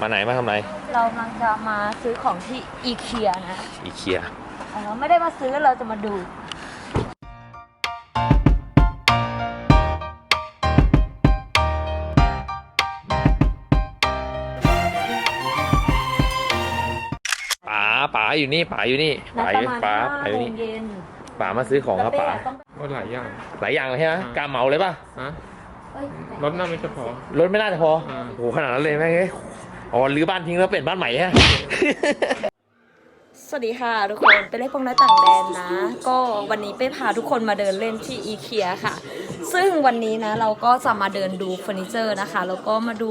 มาไหนมาทำไรเรากำลังจะมาซื้อของที่อีเคียนะอีเคียเราไม่ได้มาซื้อเราจะมาดู ป๋าป๋าอยู่นี่ป๋าอยู่นี่นัดป๋าปอยู่ระมาณป๋าห้าป๋าอโมยู่นี่งเย็นป๋ามาซื้อของครับแล้วป๋าเป้ต้องก็หลายอย่าง หลายอย่างเลยใช่ไหมอ่ากาเหมาเลยป่ะฮะเอ้ยรถน่าไม่จะพอรถไม่น่าจะพออ่าโอ้โหขนาดนั้นเลยแม่งเอ้ อ๋อหรือบ้านทิ้งแล้วเปลี่ยนบ้านใหม่ฮะ สวัสดีค่ะทุกคนไปเล่นพงน้อยต่างแดนนะ ก็วันนี้ไปพาทุกคนมาเดินเล่นที่อีเคียค่ะ ซึ่งวันนี้นะเราก็จะมาเดินดูเฟอร์นิเจอร์นะคะแล้วก็มาดู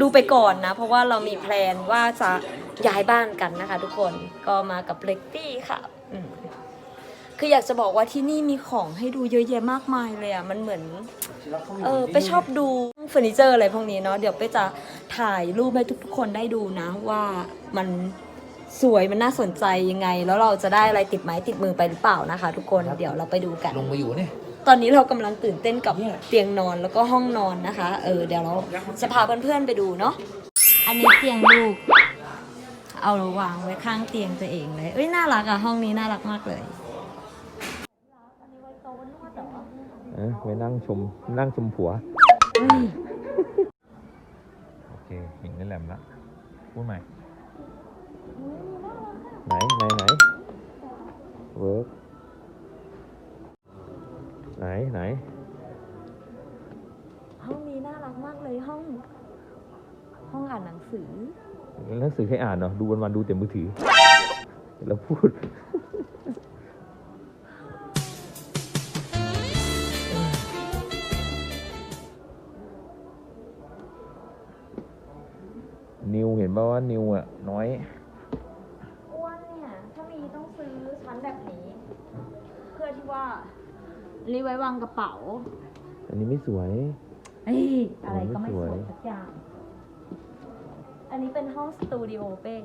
ดูไปก่อนนะ เพราะว่าเรามีแพลนว่าจะย้ายบ้านกันนะคะ ทุกคนก็มากับเล็กตี้ค่ะ คืออยากจะบอกว่าที่นี่มีของให้ดูเยอะแยะมากมายเลยอะ มันเหมือน เออไปชอบดูเฟอร์นิเจอร์อะไรพวกนี้เนาะ เดี๋ยวไปจะถ่ายรูปให้ทุกๆ คนได้ดูนะ ว่ามันสวยมันน่าสนใจยังไง แล้วเราจะได้อะไรติดไม้ติดมือไปหรือเปล่านะคะ ทุกคน เดี๋ยวเราไปดูกัน ลงมาอยู่เนี่ย ตอนนี้เรากำลังตื่นเต้นกับเตียงนอนแล้วก็ห้องนอนนะคะ เออ เดี๋ยวเราจะพาเพื่อนๆไปดูเนาะ อันนี้เตียงลูก เอาวางไว้ข้างเตียงตัวเองเลย เอ้ย น่ารักอะห้องนี้น่ารักมากเลย เออไปนั่งชมนั่งชมผัวอุ้ยโอเคเห็นได้แหลมละพูดใหม่ ไหนไหนไหนเวิร์กไหนไหน ห้องนี้น่ารักมากเลยห้อง ห้องอ่านหนังสือ หนังสือให้อ่านเนาะดูวันวันๆดูแต่มือถือ แล้วพูด นิวเห็นป่าวว่านิวอะน้อย อ้วนเนี่ย ถ้ามีต้องซื้อชั้นแบบนี้ เพื่อที่ว่ารีไว้วางกระเป๋าอันนี้ไม่สวย เอ้ยอะไรก็ไม่ไม่สสววยยสักอย่าง อันนี้เป็นห้องสตูดิโอเป้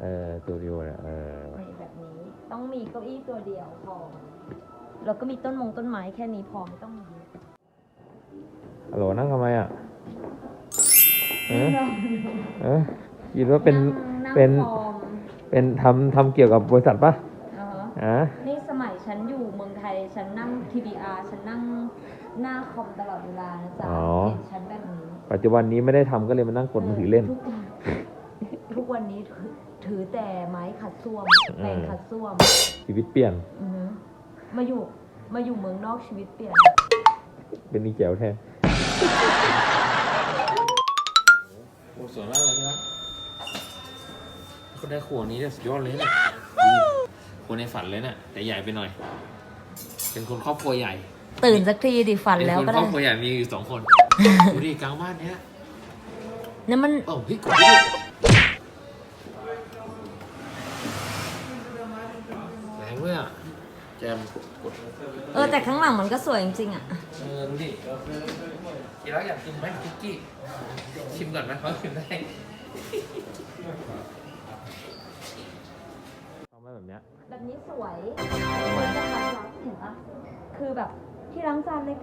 เออตัวเดียวเนี่ยเออในแบบนี้ต้องมีเก้าอี้ตัวเดียวพอ แล้วก็มีต้นมงต้นไม้แค่นี้พอไม่ต้องมีฮัลโหลนั่งทำไมอะ เออเออคิดว่าเป็นนั่งเป็นฟอร์มเป็นทำทำเกี่ยวกับบริษัทปะอ่าฮะอะนี่สมัยฉันอยู่เมืองไทย ฉันนั่ง TBR ฉันนั่งหน้าคอมตลอดเวลานะจ๊ะเห็นฉันแบบนี้ปัจจุบันนี้ไม่ได้ทำก็เลยมานั่งกดมือถือเล่น ทุกวันทุกวันนี้ถือถือแต่ไม้ขัดส้วมอืมแปรงขัดส้วม ชีวิตเปลี่ยน อือฮึมาอยู่มาอยู่เมืองนอกชีวิตเปลี่ยน เป็นนีแจ๋วแทน ก็ได้ขวดนี้เนี่ยสุดยอดเลยเนี่ยขวดในฝันเลยเนี่ยแต่ใหญ่ไปหน่อย เป็นคนครอบครัวใหญ่ตื่นสักทีดิฝันเป็นแล้วคนก็ครอได้บครัวใหญ่มีอยู่สองคนดูดิกลางบ้านเนี้ยนั่นมันเอ้าเฮ้ยกดดิแรงด้วยอะแจมกดเออแต่ข้างหลังมันก็สวยจริงๆอะ เออดูดิกินแล้วอยากกินไหมคุกกี้ชิมก่อนไหมเขาชิมได้ทำมา แบบเนี้ย แบบนี้สวยเหมือนจะขัดรักเห็นปะคือแบบที่ล้างจานเล็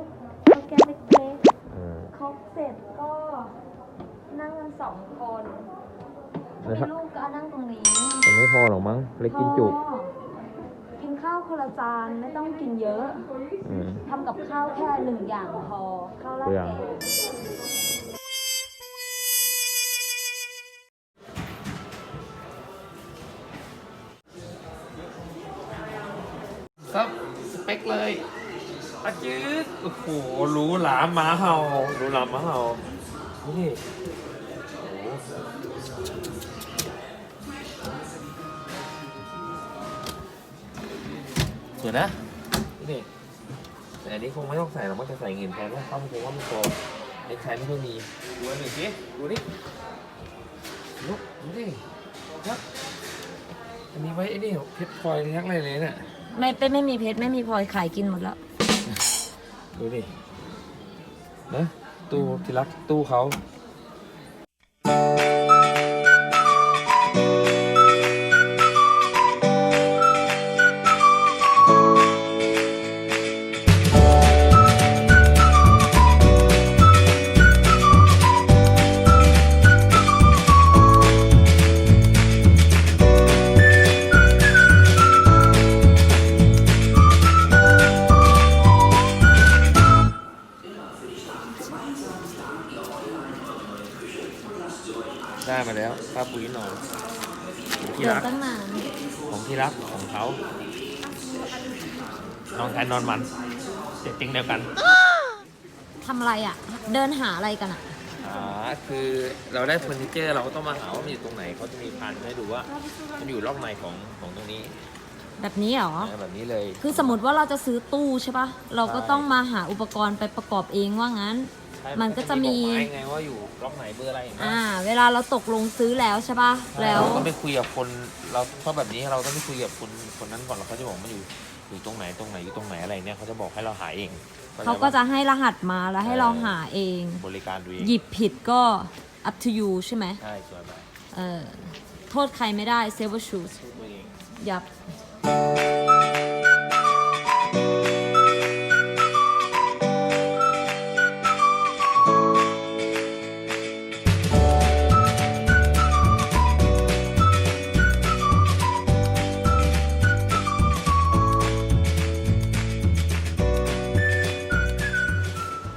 กๆโปรแกรมเล็กเออ ๆครบเสร็จก็นั่งกันสองคนแล้มีวถ้าลูกก็นั่งตรงนี้จะไม่พอหรอกมั้งเล็กกินจุพอกินข้าวคนละจานไม่ต้องกินเยอะ อืม ทำกับข้าวแค่หนึ่งอย่างพอข้าวราดตัวอแกย่าง จืดโอ้โหรู้หลาหมาเห่ารู้หลาหมาเห่านี่โอ้โหสวยนะนี่แต่อันนี้คงไม่ต้องใส่หรอกมันจะใส่เงินแทนนะต้องคงว่ามันพอในใช้ไม่ค่อยมีดูอันหนึ่งสิดูนี่ลุกดูดิครับอันนี้ไว้ไอ้นี่เพชรพลอยทั้งอะไรเลยเนี่ยไม่เป็นไม่มีเพชรไม่มีพลอยขายกินหมดแล้ว ดูดินะตู้ที่รักตู้เขา ได้มาแล้วป้าปุ๋ยหน่อยของที่รักนานของที่รักของเขานอนแทนนอนมันเสร็จติ๊งเดียวกันทำอะไรอะ เดินหาอะไรกันอะอ๋อคือเราได้เฟอร์นิเจอร์เราก็ต้องมาหาว่ามันอยู่ตรงไหนเขาจะมีพันให้ดูว่ามันอยู่รอบในของของตรงนี้ แบบนี้เหรอนะแบบนี้เลยคือสมมติว่าเราจะซื้อตู้ใช่ปะเราก็ใช่ต้องมาหาอุปกรณ์ไปประกอบเองว่างั้นใช่มันก็จะมีบอกไว้ไงว่าอยู่รอบไหนเบอร์อะไรอย่างเงี้ยอ่า เวลาเราตกลงซื้อแล้วใช่ปะแล้วเราต้องไปคุยกับคนเราชอบแบบนี้เราต้องไปคุยกับคนคนนั้นก่อนแล้วเขาจะบอกมันอยู่อยู่ตรงไหนตรงไหนอยู่ตรงไหนอะไรเนี่ยเขาจะบอกให้เราหาเองเขาก็จะให้รหัสมาแล้วให้เราหาเอง บริการดูเองหยิบผิดก็ up to you ใช่ไหมใช่สวยไปเออโทษใครไม่ได้ save your shoes ตัวเองยับ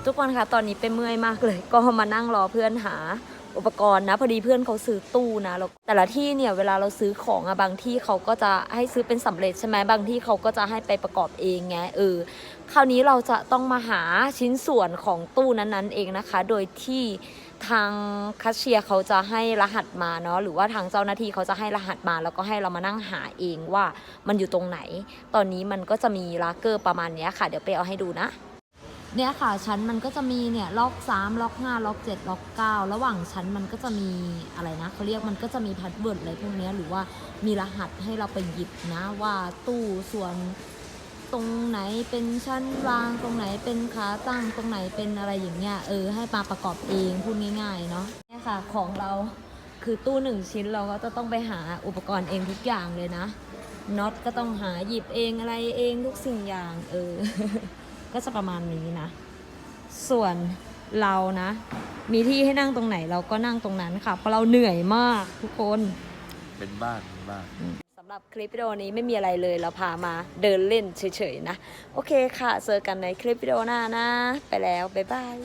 ทุกคนคะตอนนี้เป็นเมื่อยมากเลย ก็มานั่งรอเพื่อนหา อุปกรณ์นะ พอดีเพื่อนเขาซื้อตู้นะแล้วแต่ละที่เนี่ยเวลาเราซื้อของอะบางที่เขาก็จะให้ซื้อเป็นสำเร็จใช่ไหมบางที่เขาก็จะให้ไปประกอบเองไงเออคราวนี้เราจะต้องมาหาชิ้นส่วนของตู้นั้นๆเองนะคะ โดยที่ทางแคชเชียร์เขาจะให้รหัสมาเนาะหรือว่าทางเจ้าหน้าที่เขาจะให้รหัสมา แล้วก็ให้เรามานั่งหาเองว่ามันอยู่ตรงไหน ตอนนี้มันก็จะมีลากเกอร์ประมาณนี้ค่ะ เดี๋ยวไปเอาให้ดูนะ เนี่ยค่ะชั้นมันก็จะมีเนี่ยล็อก3ล็อก5ล็อก7ล็อก9ระหว่างชั้นมันก็จะมีอะไรนะเขาเรียกมันก็จะมีพาสเวิร์ดอะไรพวกนี้หรือว่ามีรหัสให้เราไปหยิบนะว่าตู้ส่วนตรงไหนเป็นชั้นวางตรงไหนเป็นขาตั้งตรงไหนเป็นอะไรอย่างเงี้ยเออให้มาประกอบเองพูดง่ายๆเนาะเนี่ยค่ะของเราคือตู้หนึ่งชิ้นเราก็จะต้องไปหาอุปกรณ์เองทุกอย่างเลยนะน็อตก็ต้องหาหยิบเองอะไรเองทุกสิ่งอย่างเออ ก็จะประมาณนี้นะ ส่วนเรานะ มีที่ให้นั่งตรงไหนเราก็นั่งตรงนั้นค่ะ เพราะเราเหนื่อยมากทุกคนเป็นบ้านเป็นบ้านสำหรับคลิปวิดีโอนี้ไม่มีอะไรเลยเราพามาเดินเล่นเฉยๆนะ โอเคค่ะเจอกันในคลิปวิดีโอหน้านะ ไปแล้ว บ๊ายบาย